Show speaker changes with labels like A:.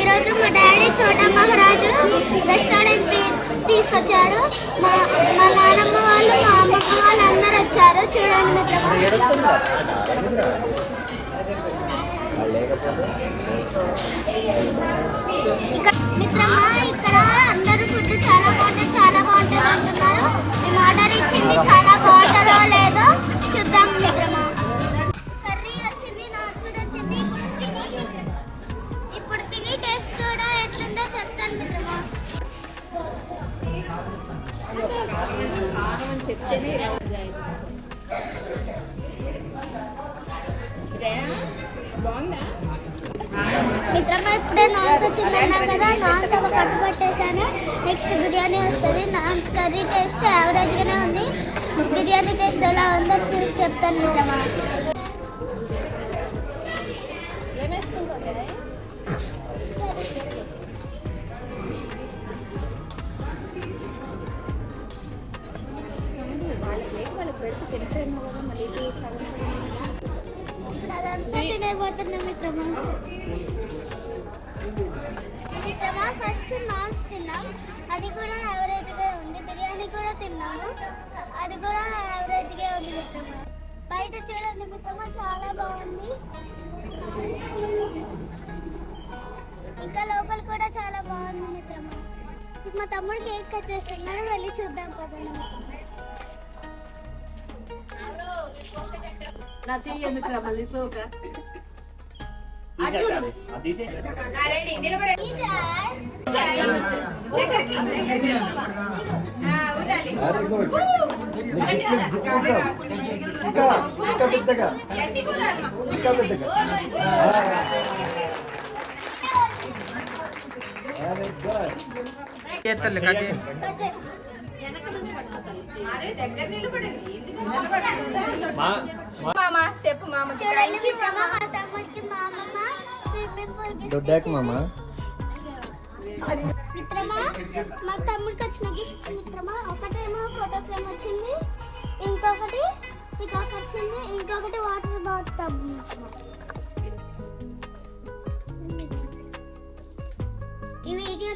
A: ఈరోజు మా డాడీ చోటా మహారాజు రెస్టారెంట్ తీసుకొచ్చాడు. మా మా నాన్నమ్మ వాళ్ళు మా అమ్మమ్మ వాళ్ళు అందరు వచ్చారు. చూడండి మిత్రమా. ఇక్కడ మిత్రమా మిత్రమా ఇప్పుడే నాన్స్ వచ్చిందన్నా కదా నాన్స్ ఒక కట్టు పట్టేసాను నెక్స్ట్ బిర్యానీ వస్తుంది. నాన్స్ కర్రీ టేస్ట్ యావరేజ్గానే ఉంది. బిర్యానీ టేస్ట్ ఎలా ఉందో చూసి చెప్తాను మిత్రమా అదంతా మిత్రమా? ఫస్ట్ నాన్స్ తిన్నాం. అది కూడా యావరేజ్గా ఉంది. బిర్యానీ కూడా తిన్నాము. అది కూడా యావరేజ్గా ఉంది మిత్రమా. బయట చూడండి మిత్రమా చాలా బాగుంది. ఇంకా లోపల కూడా చాలా బాగుంది మిత్రమా. మా తమ్ముడు కేక్ కట్ చేస్తున్నాడు. వెళ్ళి చూద్దాం పదండి మిత్రమా.
B: నా చెయ్యి ఎందుకురా మళ్ళీ సోక
C: చేస్తాలే కట్ చేయి.
B: మామ చెప్పు మామ.
C: దొడ్డాకు మామ.
A: మిత్రమా మా తమ్ముడికి వచ్చిన గిఫ్ట్స్ మిత్రమా. ఒకటేమో ఫోటో ఫ్రేమ్ వచ్చింది ఇంకొకటి పికాక్ వచ్చింది ఇంకొకటి వాటర్ బాత్